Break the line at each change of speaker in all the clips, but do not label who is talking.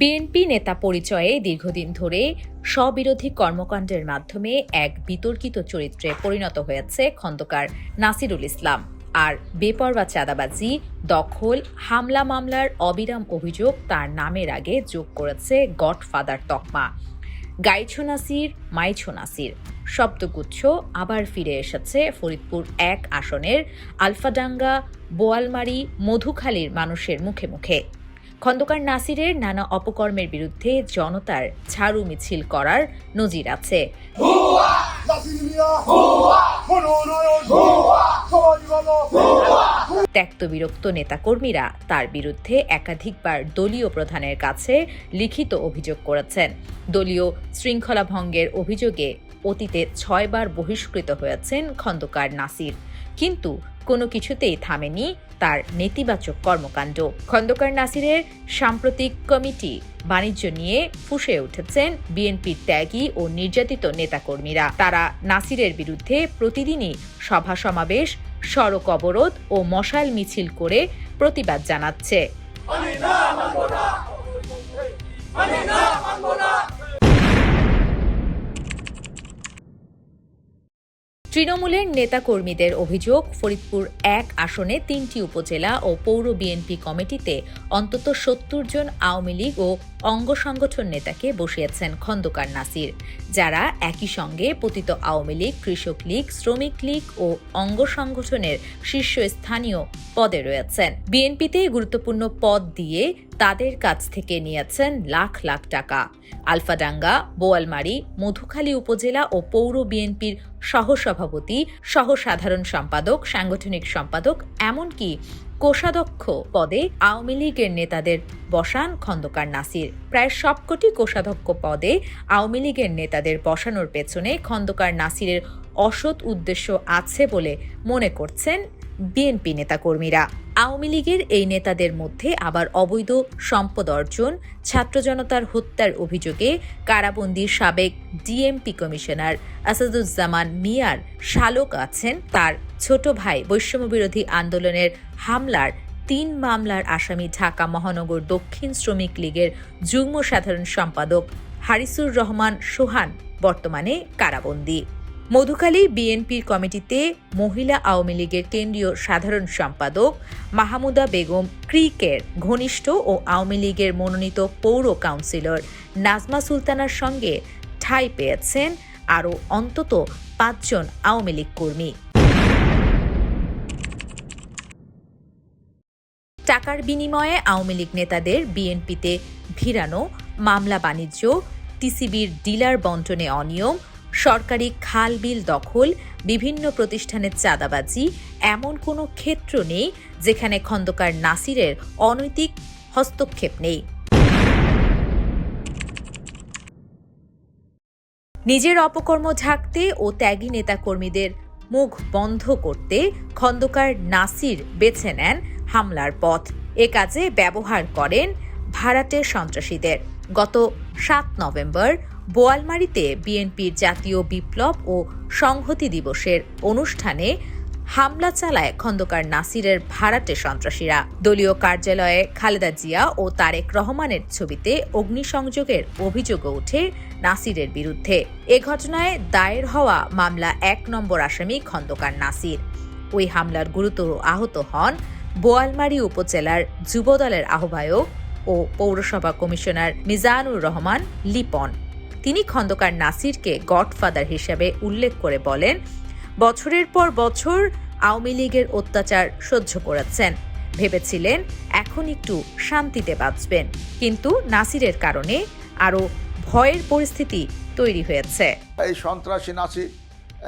BNP নেতা পরিচয়ে দীর্ঘদিন ধরে স্ববিরোধী কর্মকাণ্ডের মাধ্যমে এক বিতর্কিত চরিত্রে পরিণত হয়েছে খন্দকার নাসিরুল ইসলাম আর বেপরবা চাঁদাবাজি দখল হামলা মামলার অবিরাম অভিযোগ তার নামের আগে যোগ করেছে গডফাদার তকমা গাইছো নাসির মাইছো নাসির শব্দগুচ্ছ আবার ফিরে এসেছে ফরিদপুর এক আসনের আলফাডাঙ্গা বোয়ালমারি মধুখালীর মানুষের মুখে মুখে খন্দকার নাসিরের নানা অপকর্মের বিরুদ্ধে জনতার ঝাড়ু মিছিল করার নজির আছে ত্যক্ত বিরক্ত নেতাকর্মীরা তার বিরুদ্ধে একাধিকবার দলীয় প্রধানের কাছে লিখিত অভিযোগ করেছেন দলীয় শৃঙ্খলা ভঙ্গের অভিযোগে অতীতে ছয়বার বহিষ্কৃত হয়েছেন খন্দকার নাসির কিন্তু কোনো কিছুতেই থামেনি তার নেতিবাচক কর্মকাণ্ড খন্দকার নাসিরের সাম্প্রতিক কমিটি বাণিজ্য নিয়ে ফুসে উঠেছেন বিএনপির ত্যাগী ও নির্যাতিত নেতাকর্মীরা তারা নাসিরের বিরুদ্ধে প্রতিদিনই সভা সমাবেশ সড়ক অবরোধ ও মশাল মিছিল করে প্রতিবাদ জানাচ্ছে তৃণমূলের নেতাকর্মীদের অভিযোগ ফরিদপুর এক আসনে তিনটি উপজেলা ও পৌর বিএনপি কমিটিতে অন্তত সত্তর জন আওয়ামী লীগ ও অঙ্গ সংগঠন নেতাকে বসিয়েছেন খন্দকার নাসির যারা একই সঙ্গে পতিত আওয়ামী লীগ কৃষক লীগ শ্রমিক লীগ ও অঙ্গ সংগঠনের শীর্ষস্থানীয় পদে রয়েছেন বিএনপিতে গুরুত্বপূর্ণ পদ দিয়ে তাদের কাছ থেকে নিয়েছেন লাখ লাখ টাকা আলফাডাঙ্গা বোয়ালমারি মধুখালী উপজেলা ও পৌর বিএনপির সহসভাপতি সহসাধারণ সম্পাদক সাংগঠনিক সম্পাদক এমনকি কোষাধ্যক্ষ পদে আওয়ামী লীগের নেতাদের বসান খন্দকার নাসির প্রায় সবকটি কোষাধ্যক্ষ পদে আওয়ামী লীগের নেতাদের বসানোর পেছনে খন্দকার নাসিরের অসৎ উদ্দেশ্য আছে বলে মনে করছেন বিএনপি নেতাকর্মীরা আওয়ামী লীগের এই নেতাদের মধ্যে আবার অবৈধ সম্পদ অর্জন ছাত্র জনতার হত্যার অভিযোগে কারাবন্দির সাবেক ডিএমপি কমিশনার আসাদুজ্জামান মিয়ার শালক আছেন তার ছোট ভাই বৈষম্যবিরোধী আন্দোলনের হামলার তিন মামলার আসামি ঢাকা মহানগর দক্ষিণ শ্রমিক লীগের যুগ্ম সাধারণ সম্পাদক হারিসুর রহমান সোহান বর্তমানে কারাবন্দী মধুখালী বিএনপির কমিটিতে মহিলা আওয়ামী লীগের কেন্দ্রীয় সাধারণ সম্পাদক মাহমুদা বেগম ক্রিকের ঘনিষ্ঠ ও আওয়ামী লীগের মনোনীত পৌর কাউন্সিলর নাজমা সুলতানার সঙ্গে ঠাঁই পেয়েছেন আরও অন্তত পাঁচজন আওয়ামী লীগ কর্মী টাকার বিনিময়ে আওয়ামী লীগ নেতাদের বিএনপিতে ভিড়ানো মামলা বাণিজ্য টিসিবির ডিলার বন্টনে অনিয়ম সরকারি খাল বিল দখল বিভিন্ন প্রতিষ্ঠানের চাঁদাবাজি এমন কোনো ক্ষেত্র নেই যেখানে খন্দকার নাসিরের অনৈতিক হস্তক্ষেপ নেই নিজের অপকর্ম ঝাঁকতে ও ত্যাগী নেতাকর্মীদের মুখ বন্ধ করতে খন্দকার নাসির বেছে নেন হামলার পথ এ কাজে ব্যবহার করেন ভাড়াটে সন্ত্রাসীদের গত সাত নভেম্বর বোয়ালমারিতে বিএনপির জাতীয় বিপ্লব ও সংহতি দিবসের অনুষ্ঠানে হামলা চালায় খন্দকার নাসিরের ভাড়াটে সন্ত্রাসীরা দলীয় কার্যালয়ে খালেদা জিয়া ও তারেক রহমানের ছবিতে অগ্নিসংযোগের অভিযোগও ওঠে নাসিরের বিরুদ্ধে এ ঘটনায় দায়ের হওয়া মামলা এক নম্বর আসামি খন্দকার নাসির ওই হামলার গুরুতর আহত হন বোয়ালমারি উপজেলার যুবদলের আহ্বায়ক ও পৌরসভা কমিশনার মিজানুর রহমান লিপন তিনি খন্দকার নাসিরকে গডফাদার হিসেবে উল্লেখ করে বলেন বছরের পর বছর আওয়ামী লীগের অত্যাচার সহ্য করেছেন ভেবেছিলেন এখন একটু শান্তিতে বাঁচবেন কিন্তু নাসিরের কারণে আরও ভয়ের পরিস্থিতি তৈরি হয়েছে
এই সন্ত্রাসী নাসির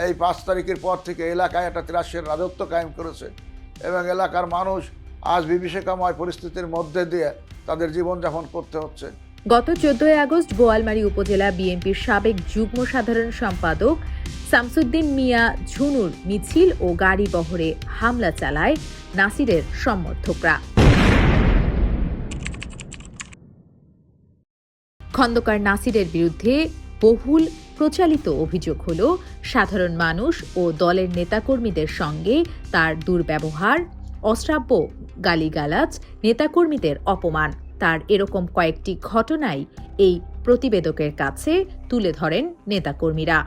এই পাঁচ তারিখের পর থেকে এলাকায় একটা ত্রাসের রাজত্ব কায়েম করেছে এবং এলাকার মানুষ আজ বিভীষিকাময় পরিস্থিতির মধ্যে দিয়ে তাদের জীবনযাপন করতে হচ্ছে
গত চোদ্দই আগস্ট গোয়ালমারি উপজেলা বিএনপির সাবেক যুগ্ম সাধারণ সম্পাদক শামসুদ্দিন মিয়া ঝুনুর মিছিল ও গাড়ি বহরে হামলা চালায় নাসিরের সমর্থকরা খন্দকার নাসিরের বিরুদ্ধে বহুল প্রচালিত অভিযোগ হল সাধারণ মানুষ ও দলের নেতাকর্মীদের সঙ্গে তার দুর্ব্যবহার অশ্রাব্য গালিগালাজ নেতাকর্মীদের অপমান তার এরকম কয়েকটি ঘটনাই এই প্রতিবেদকের কাছে তুলে ধরেন নেতাকর্মীরা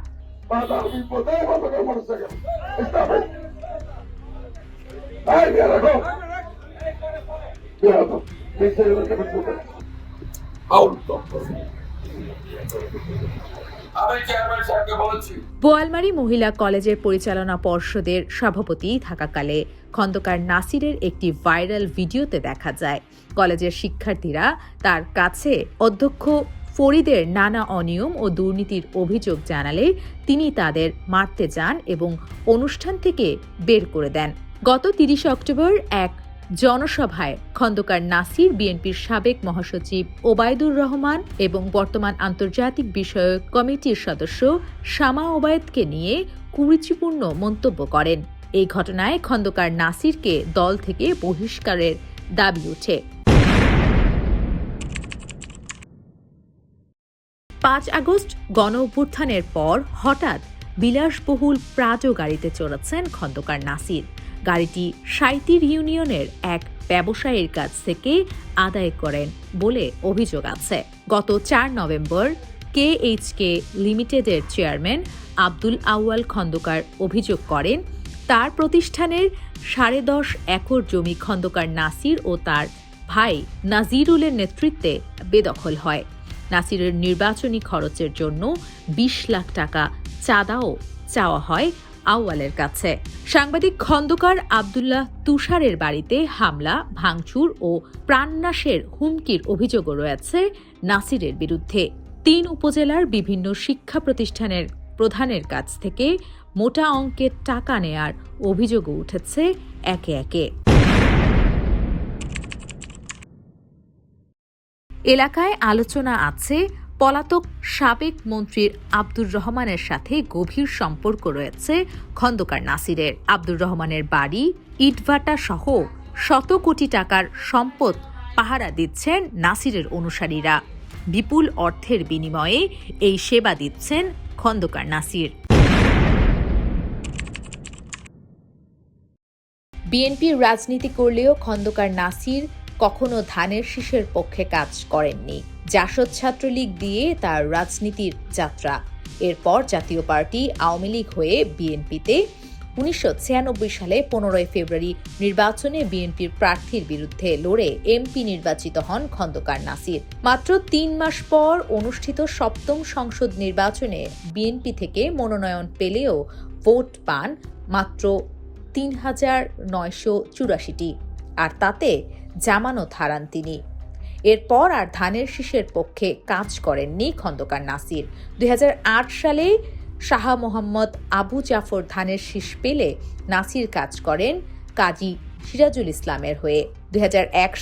বোয়ালমারি মহিলা কলেজের পরিচালনা পর্ষদের সভাপতি থাকাকালে খন্দকার নাসিরের একটি ভাইরাল ভিডিওতে দেখা যায় কলেজের শিক্ষার্থীরা তার কাছে অধ্যক্ষ ফরিদের নানা অনিয়ম ও দুর্নীতির অভিযোগ জানালে তিনি তাদের মারতে যান এবং অনুষ্ঠান থেকে বের করে দেন গত তিরিশে অক্টোবর এক জনসভায় খন্দকার নাসির বিএনপির সাবেক মহাসচিব ওবায়দুর রহমান এবং বর্তমান আন্তর্জাতিক বিষয়ক কমিটির সদস্য শামা ওবায়দকে নিয়ে কুরুচিপূর্ণ মন্তব্য করেন এই ঘটনায় খন্দকার নাসিরকে দল থেকে বহিষ্কারের দাবি উঠে পাঁচ আগস্ট গণ অভ্যুত্থানের পর হঠাৎ বিলাসবহুল প্রাজো গাড়িতে চড়াচ্ছেন খন্দকার নাসির গাড়িটি সাঁইতির ইউনিয়নের এক ব্যবসায়ীর কাছ থেকে আদায় করেন বলে অভিযোগ আছে গত চার নভেম্বর কে এইচ কে লিমিটেডের চেয়ারম্যান আব্দুল আউয়াল খন্দকার অভিযোগ করেন তার প্রতিষ্ঠানের সাড়ে দশ একর জমি খন্দকার নাসির ও তার ভাই নাজিরুলের নেতৃত্বে বেদখল হয় নাসিরের নির্বাচনী খরচের জন্য ২০ লাখ টাকা চাঁদাও চাওয়া হয় আউয়ালের কাছে সাংবাদিক খন্দকার আবদুল্লাহ তুষারের বাড়িতে হামলা ভাঙচুর ও প্রাণনাশের হুমকির অভিযোগও রয়েছে নাসিরের বিরুদ্ধে তিন উপজেলার বিভিন্ন শিক্ষা প্রতিষ্ঠানের প্রধানের কাছ থেকে মোটা অঙ্কের টাকা নেয়ার অভিযোগও উঠেছে একে একে এলাকায় আলোচনা আছে পলাতক সাবেক মন্ত্রীর আব্দুর রহমানের সাথে গভীর সম্পর্ক রয়েছে খন্দকার নাসিরের আব্দুর রহমানের বাড়ি ইটভাটা সহ শত কোটি টাকার সম্পদ পাহারা দিচ্ছেন নাসিরের অনুসারীরা বিপুল অর্থের বিনিময়ে এই সেবা দিচ্ছেন খন্দকার নাসির বিএনপির রাজনীতি করলেও খন্দকার নাসির কখনো ধানের শীষের পক্ষে কাজ করেননি জাসদ ছাত্রলীগ দিয়ে তার রাজনীতির যাত্রা এরপর জাতীয় পার্টি আওয়ামী লীগ হয়ে বিএনপিতে উনিশশো সালে পনেরোই ফেব্রুয়ারি নির্বাচনে বিএনপির প্রার্থীর বিরুদ্ধে লড়ে এমপি নির্বাচিত হন খন্দকার নাসির মাত্র তিন মাস পর অনুষ্ঠিত সপ্তম সংসদ নির্বাচনে বিএনপি থেকে মনোনয়ন পেলেও ভোট পান মাত্র তিন হাজার নয়শো চুরাশিটি আর তাতে জামানত হারান তিনি এরপর আর ধানের শীষের পক্ষে কাজ করেননি খন্দকার নাসির দুই সালে শাহ মোহাম্মদ আবু জাফর ধানের শীষ পেলে নাসির কাজ করেন কাজী সিরাজুল ইসলামের হয়ে দুই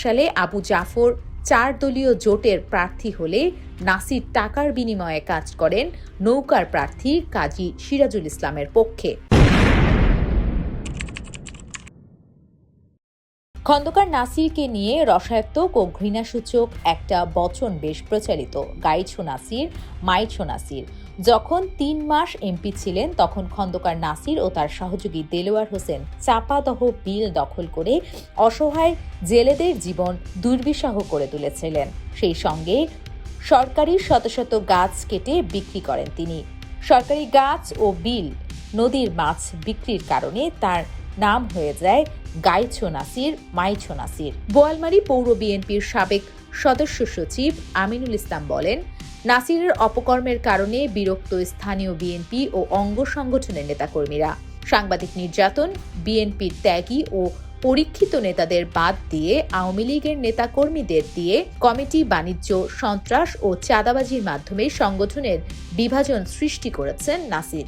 সালে আবু জাফর চার দলীয় জোটের প্রার্থী হলে নাসির টাকার বিনিময়ে কাজ করেন নৌকার প্রার্থী কাজী সিরাজুল ইসলামের পক্ষে খন্দকার নাসিরকে নিয়ে রসায়ত্মক ও ঘৃণাসূচক একটা বচন বেশ প্রচারিত গাইছো নাসির মাইছো নাসির যখন তিন মাস এমপি ছিলেন তখন খন্দকার নাসির ও তার সহযোগী দেলোয়ার হোসেন চাপাদহ বিল দখল করে অসহায় জেলেদের জীবন দুর্বিষহ করে তুলেছিলেন সেই সঙ্গে সরকারি শত শত গাছ কেটে বিক্রি করেন তিনি সরকারি গাছ ও বিল নদীর মাছ বিক্রির কারণে তার নাম হয়ে যায় গাইছো নাসির মাইছো নাসির বোয়ালমারি পৌর বিএনপির সাবেক সদস্য সচিব আমিনুল ইসলাম বলেন নাসিরের অপকর্মের কারণে বিরক্ত স্থানীয় বিএনপি ও অঙ্গ সংগঠনের নেতাকর্মীরা সাংবাদিক নির্যাতন বিএনপির ত্যাগী ও পরীক্ষিত নেতাদের বাদ দিয়ে আওয়ামী লীগের নেতাকর্মীদের দিয়ে কমিটি বাণিজ্য সন্ত্রাস ও চাঁদাবাজির মাধ্যমে সংগঠনের বিভাজন সৃষ্টি করেছেন নাসির